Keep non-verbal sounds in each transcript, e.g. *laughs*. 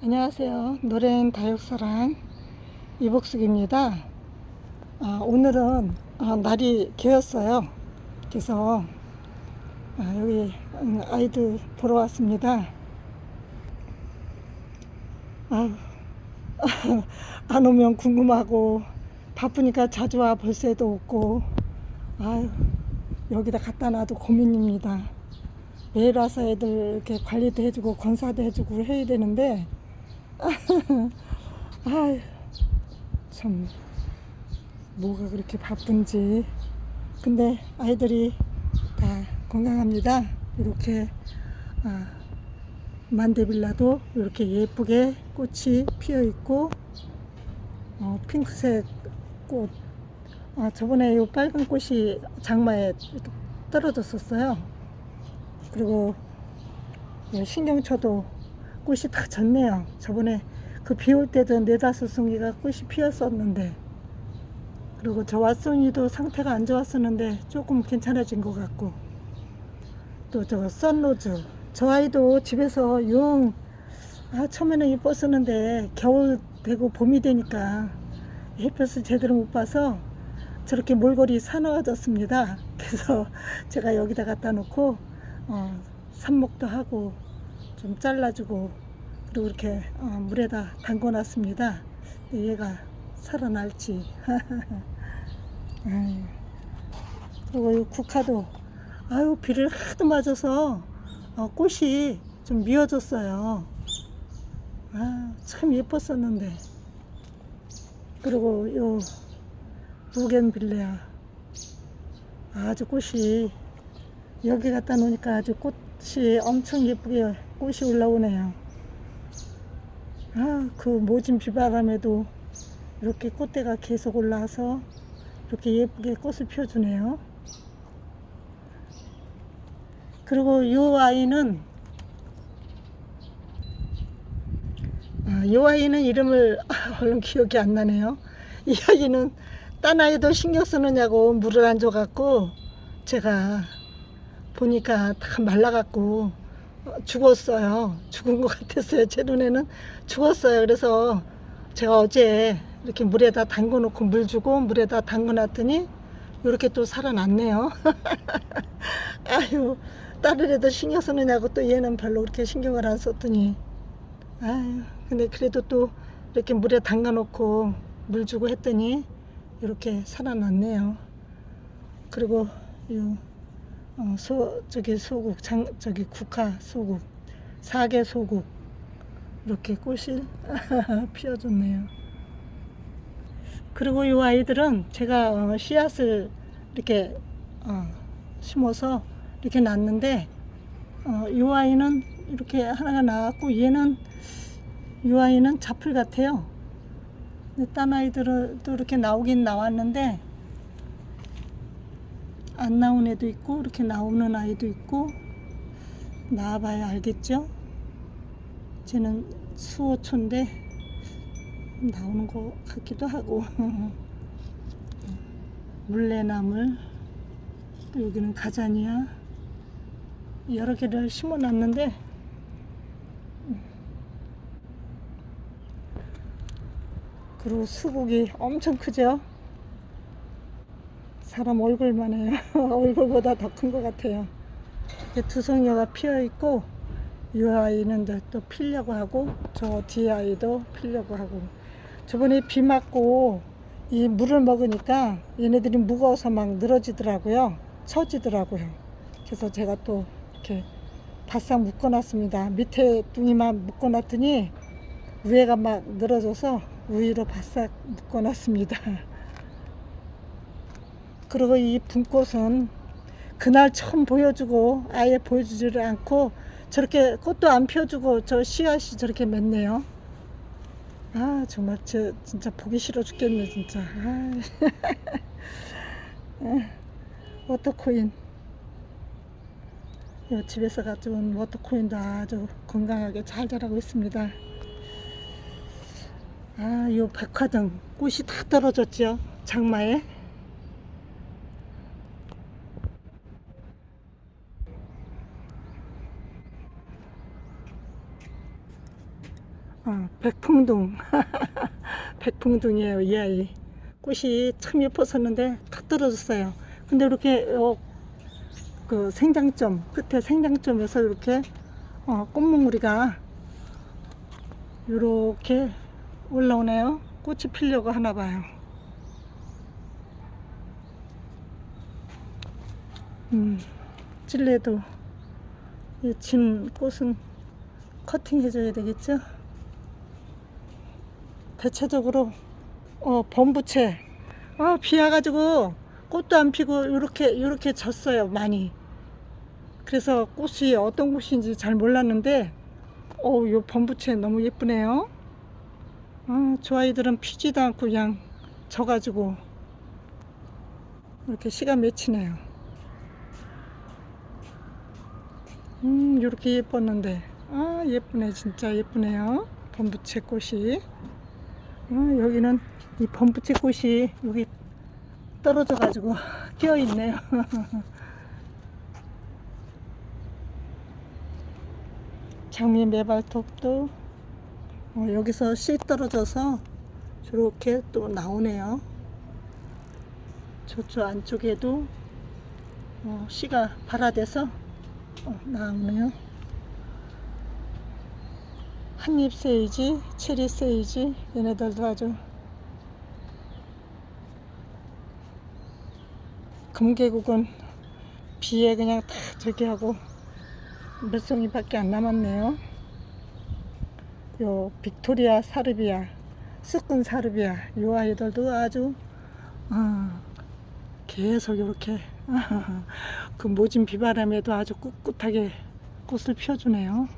안녕하세요. 노래는 다육사랑 이복숙입니다. 아, 오늘은 아, 날이 개었어요. 그래서 아, 여기 음, 아이들 보러 왔습니다. 아, *laughs* 안 오면 궁금하고 바쁘니까 자주 와 볼 새도 없고 아유, 여기다 갖다 놔도 고민입니다. 매일 와서 애들 이렇게 관리도 해주고 건사도 해주고 해야 되는데 *laughs* 아유 참 뭐가 그렇게 바쁜지. 근데 아이들이 다 건강합니다. 이렇게 아, 만데빌라도 이렇게 예쁘게 꽃이 피어 있고 어, 핑크색 꽃. 아, 저번에 이 빨간 꽃이 장마에 떨어졌었어요. 그리고 이 신경초도 꽃이 다 졌네요. 저번에 그 비 올 때도 네다섯 송이가 꽃이 피었었는데 그리고 저 왓송이도 상태가 안 좋았었는데 조금 괜찮아진 것 같고 또 저거 썬로즈 저 아이도 집에서 용 아, 처음에는 이뻤었는데 겨울 되고 봄이 되니까 햇볕을 제대로 못 봐서 저렇게 몰골이 사나워졌습니다. *laughs* 그래서 제가 여기다 갖다 놓고 어, 삽목도 하고 좀 잘라주고 그리고 이렇게 어, 물에다 담궈 놨습니다. 근데 얘가 살아날지. *laughs* 그리고 이 국화도 아유 비를 하도 맞아서 어, 꽃이 좀 미어졌어요. 아, 참 예뻤었는데. 그리고 요 부겐빌레아 아주 꽃이 여기 갖다 놓으니까 아주 꽃 이 엄청 예쁘게 꽃이 올라오네요. 아, 그 모진 비바람에도 이렇게 꽃대가 계속 올라와서 이렇게 예쁘게 꽃을 펴주네요. 그리고 이 아이는 아, 이 아이는 이름을 아, *laughs* 얼른 기억이 안 나네요. 이 아이는 딴 아이도 신경 쓰느냐고 물을 안 줘갖고 제가 보니까 다 말라갖고 죽었어요. 죽은 것 같았어요. 제 눈에는 죽었어요. 그래서 제가 어제 이렇게 물에다 담궈 놓고 물 주고 물에다 담궈 놨더니 이렇게 또 살아났네요. *laughs* 아유, 다른 애들 신경 쓰느냐고 또 얘는 별로 그렇게 신경을 안 썼더니 아유, 근데 그래도 또 이렇게 물에 담가 놓고 물 주고 했더니 이렇게 살아났네요. 그리고 요 어, 소 저기 소국 장 저기 국화 소국 사계 소국 이렇게 꽃이 *laughs* 피어줬네요. 그리고 이 아이들은 제가 어, 씨앗을 이렇게 어, 심어서 이렇게 놨는데 어, 이 아이는 이렇게 하나가 나왔고 얘는 이 아이는 자풀 같아요. 딴 아이들은 또 이렇게 나오긴 나왔는데 안 나온 애도 있고 이렇게 나오는 아이도 있고 나와봐야 알겠죠? 쟤는 수호초인데 나오는 것 같기도 하고 *laughs* 물레나물 또 여기는 가자니아 여러 개를 심어 놨는데 그리고 수국이 엄청 크죠? 사람 얼굴만 해요. *laughs* 얼굴보다 더 큰 것 같아요. 이렇게 두 송이가 피어 있고, 이 아이는 또 피려고 하고, 저 뒤에 아이도 피려고 하고. 저번에 비 맞고 이 물을 먹으니까 얘네들이 무거워서 막 늘어지더라고요. 처지더라고요. 그래서 제가 또 이렇게 바싹 묶어놨습니다. 밑에 둥이만 묶어놨더니 위에가 막 늘어져서 위로 바싹 묶어놨습니다. *laughs* 그리고 이 분꽃은 그날 처음 보여주고 아예 보여주지를 않고 저렇게 꽃도 안 펴주고 저 씨앗이 저렇게 맺네요. 아 정말 저 진짜 보기 싫어 죽겠네 진짜. 아. *laughs* 워터코인. 요 집에서 가져온 워터코인도 아주 건강하게 잘 자라고 있습니다. 아, 요 백화등 꽃이 다 떨어졌죠. 장마에. 어, 백풍둥. *laughs* 백풍둥이에요, 이 아이. 꽃이 참 예뻤었는데 다 떨어졌어요. 근데 이렇게 어, 그 생장점, 끝에 생장점에서 이렇게 어, 꽃몽우리가 이렇게 올라오네요. 꽃이 피려고 하나 봐요. 음, 찔레도 이진 꽃은 커팅 해줘야 되겠죠? 대체적으로 어, 범부채. 아, 비 와가지고 꽃도 안 피고 이렇게 이렇게 졌어요 많이. 그래서 꽃이 어떤 꽃인지 잘 몰랐는데 어우 요 범부채 너무 예쁘네요. 아, 저 아이들은 피지도 않고 그냥 져가지고 이렇게 시가 맺히네요. 음 이렇게 예뻤는데. 아 예쁘네 진짜 예쁘네요. 범부채 꽃이 어, 여기는 이 범부채 꽃이 여기 떨어져 가지고 끼어 있네요. *laughs* 장미 매발톱도 어, 여기서 씨 떨어져서 저렇게 또 나오네요. 저쪽 안쪽에도 어, 씨가 발화돼서 어, 나오네요 한입 세이지, 체리 세이지 얘네들도 아주 금계국은 비에 그냥 다 저기 하고 몇 송이밖에 안 남았네요. 요 빅토리아 사르비아, 쑥근 사르비아 요 아이들도 아주 어, 계속 이렇게 *laughs* 그 모진 비바람에도 아주 꿋꿋하게 꽃을 피워주네요.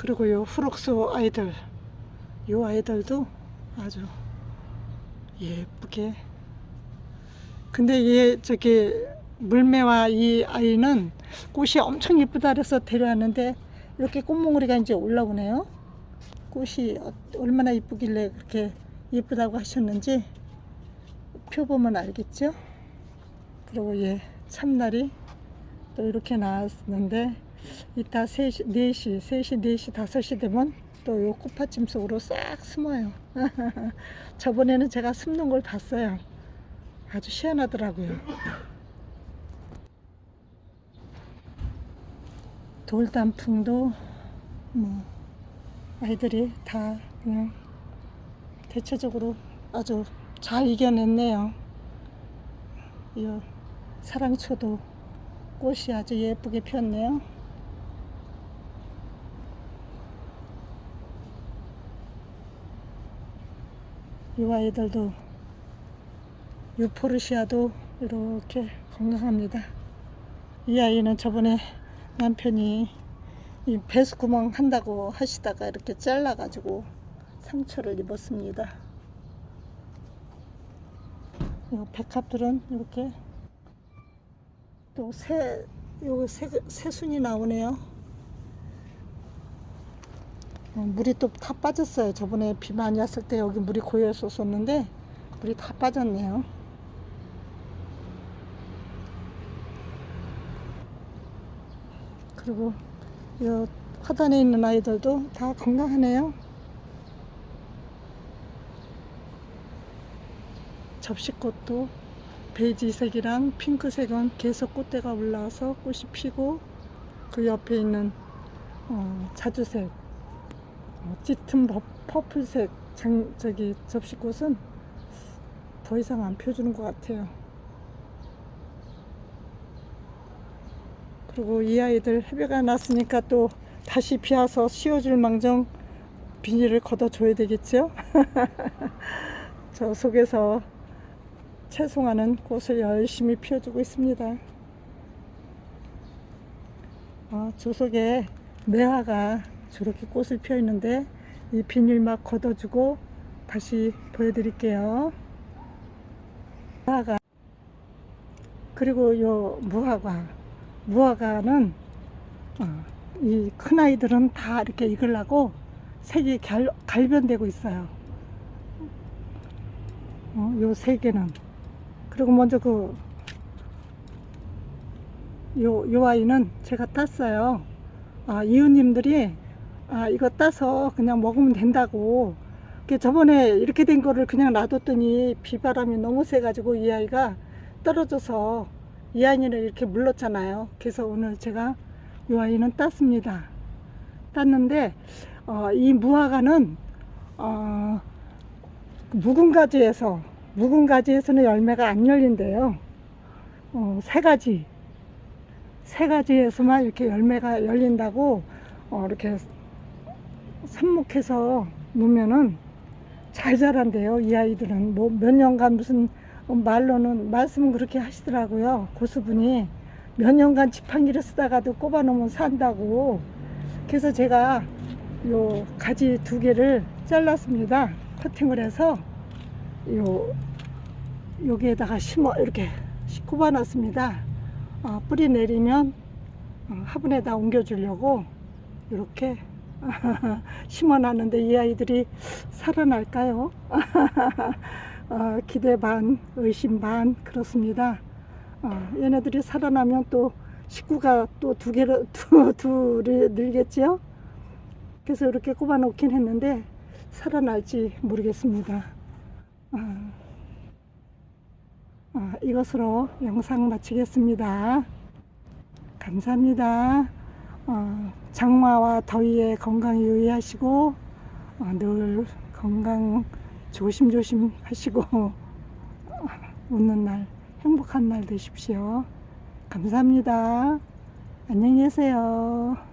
그리고 요 후록수 아이들, 요 아이들도 아주 예쁘게. 근데 얘 저기 물매와 이 아이는 꽃이 엄청 예쁘다 그래서 데려왔는데 이렇게 꽃몽우리가 이제 올라오네요. 꽃이 어- 얼마나 이쁘길래 그렇게 예쁘다고 하셨는지 펴보면 알겠죠? 그리고 얘 참날이 또 이렇게 나왔는데 이따 3시, 4시, 3시, 4시, 5시 되면 또요 꽃받침 속으로 싹 숨어요. *laughs* 저번에는 제가 숨는 걸 봤어요. 아주 시원하더라고요. 돌단풍도 뭐 아이들이 다 그냥 대체적으로 아주 잘 이겨냈네요. 이 사랑초도 꽃이 아주 예쁘게 피었네요. 이 아이들도 유포르시아도 이렇게 건강합니다. 이 아이는 저번에 남편이 이 배수 구멍 한다고 하시다가 이렇게 잘라가지고 상처를 입었습니다. 이 백합들은 이렇게 또 새, 요 새, 새순이 나오네요. 어, 물이 또 다 빠졌어요. 저번에 비 많이 왔을 때 여기 물이 고였었었는데 물이 다 빠졌네요. 그리고 이 화단에 있는 아이들도 다 건강하네요. 접시꽃도 베이지색이랑 핑크색은 계속 꽃대가 올라와서 꽃이 피고 그 옆에 있는 어, 자주색 어, 짙은 버- 퍼플색 장, 저기 접시꽃은 더 이상 안 펴주는 것 같아요. 그리고 이 아이들 해배가 났으니까 또 다시 비와서 씌워줄 망정 비닐을 걷어줘야 되겠죠? *laughs* 저 속에서 채송하는 꽃을 열심히 피워주고 있습니다. 어, 저 속에 매화가 저렇게 꽃을 피워 있는데 이 비닐 막 걷어주고 다시 보여드릴게요. 무화과 그리고 요 무화과 무화과는 어, 이큰 아이들은 다 이렇게 익으려고 색이 갈, 갈변되고 있어요. 어, 요세 개는 그리고 먼저 그 요, 요 아이는 제가 땄어요. 아, 이웃님들이 아 이거 따서 그냥 먹으면 된다고. 그 저번에 이렇게 된 거를 그냥 놔뒀더니 비바람이 너무 세가지고 이 아이가 떨어져서 이 아이는 이렇게 물렀잖아요. 그래서 오늘 제가 이 아이는 땄습니다. 땄는데 어, 이 무화과는 어, 묵은 가지에서 묵은 가지에서는 열매가 안 열린대요. 어, 세 가지. 세 가지에서만 이렇게 열매가 열린다고 어, 이렇게 삽목해서 놓으면은 잘 자란대요. 이 아이들은 뭐 몇 년간 무슨 말로는 말씀은 그렇게 하시더라고요. 고수분이 몇 년간 지팡이를 쓰다가도 꼽아 놓으면 산다고. 그래서 제가 요 가지 두 개를 잘랐습니다. 커팅을 해서 요 여기에다가 심어 이렇게 꼽아 놨습니다. 어, 뿌리 내리면 어, 화분에다 옮겨 주려고 이렇게 *laughs* 심어놨는데 이 아이들이 살아날까요? *laughs* 어, 기대 반, 의심 반 그렇습니다. 어, 얘네들이 살아나면 또 식구가 또 두 개로 *laughs* 두 둘이 늘겠지요. 그래서 이렇게 꼽아 놓긴 했는데 살아날지 모르겠습니다. 어, 어, 이것으로 영상 마치겠습니다. 감사합니다. 어, 장마와 더위에 건강 유의하시고 어, 늘 건강 조심조심 하시고 어, *laughs* 웃는 날 행복한 날 되십시오. 감사합니다. 안녕히 계세요.